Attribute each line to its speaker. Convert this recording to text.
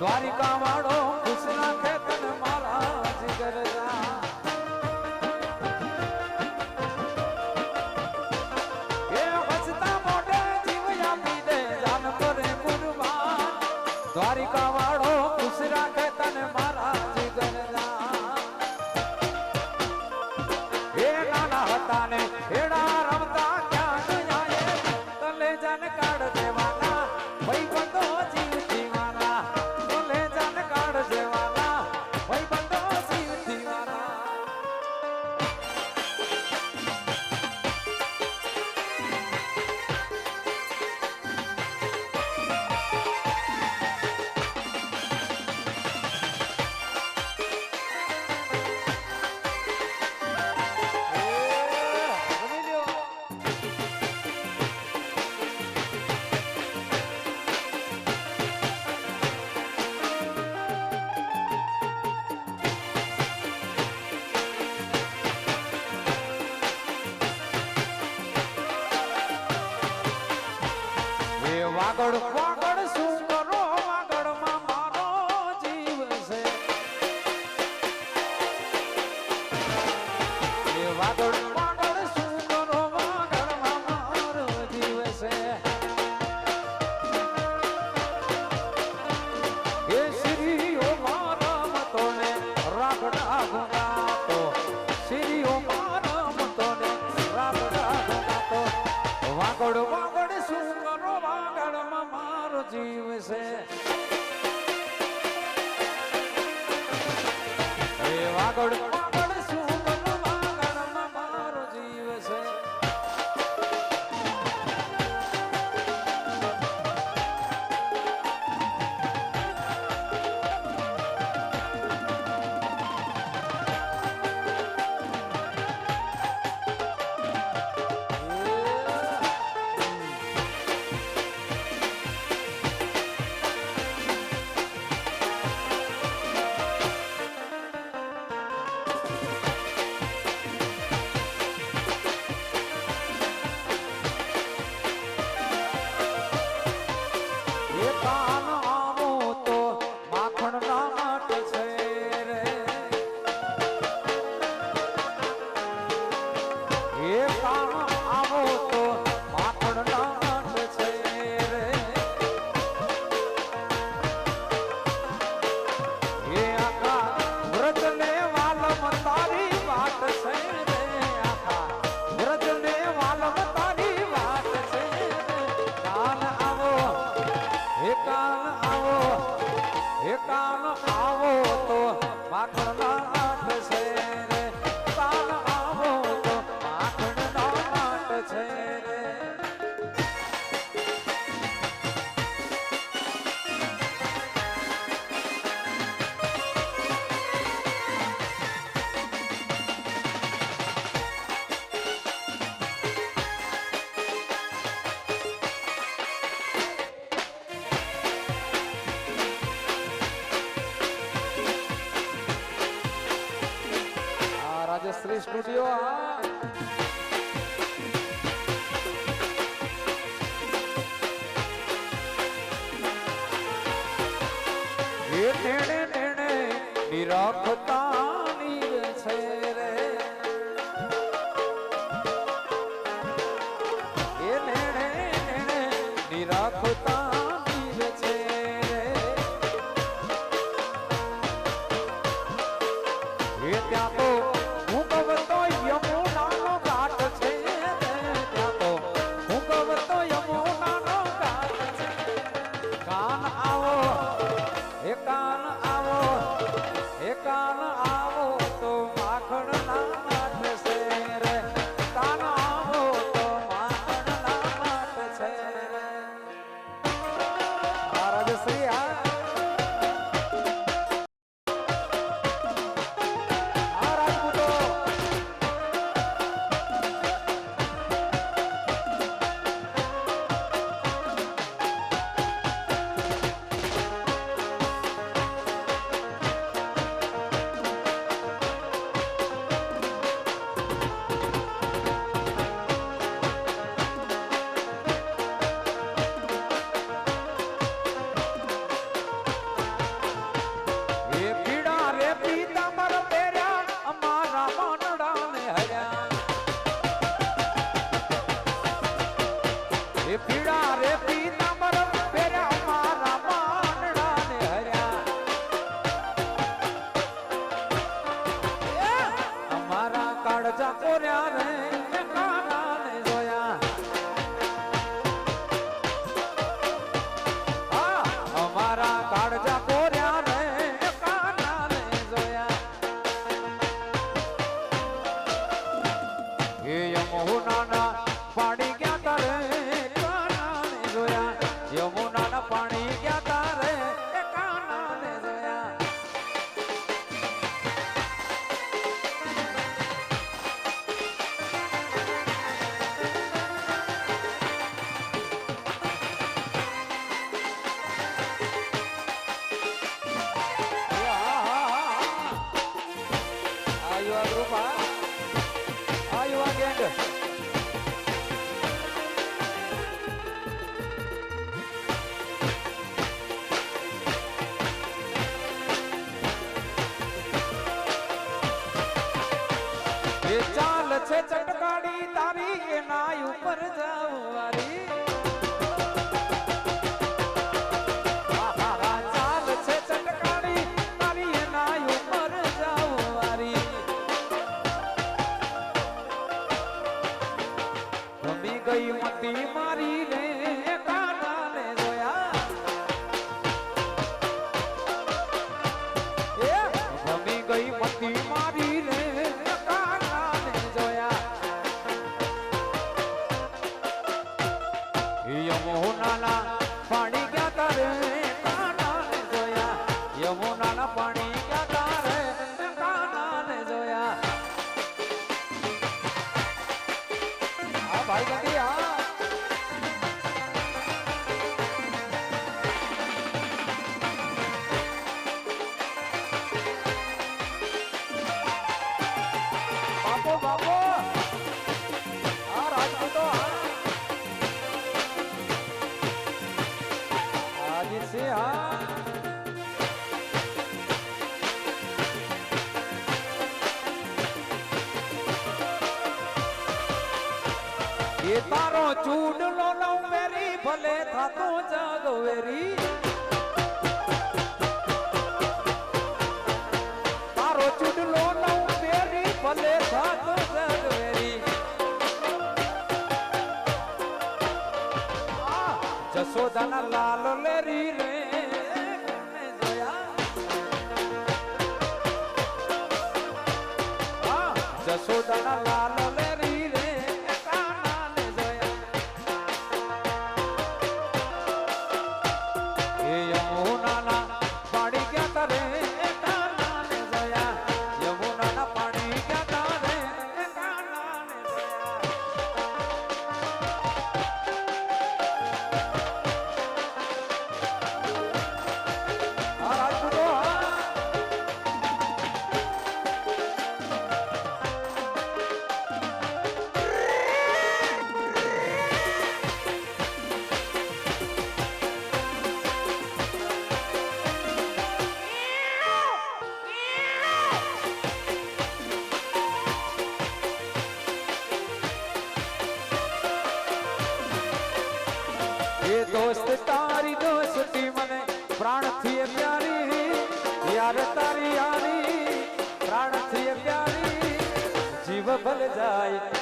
Speaker 1: દ્વારિકા વાળો વાગડ વાગડ શું કરો? વાગડમાં મારો જીવ છે. વાગડ હોય છે. એ વાગડ. I Bacana. જો હા. એ નેણે નેણે નિરખતાની છે રે. એ નેણે નેણે નિરખતાની છે રે. એ ત્યાં છે Bye. એ તારો ચૂડલો લઉં વેરી, ભલે થતો જગ વેરી. તારો ચૂડલો લઉં વેરી, ભલે થતો જગ વેરી. જશોદાના લાલ যায়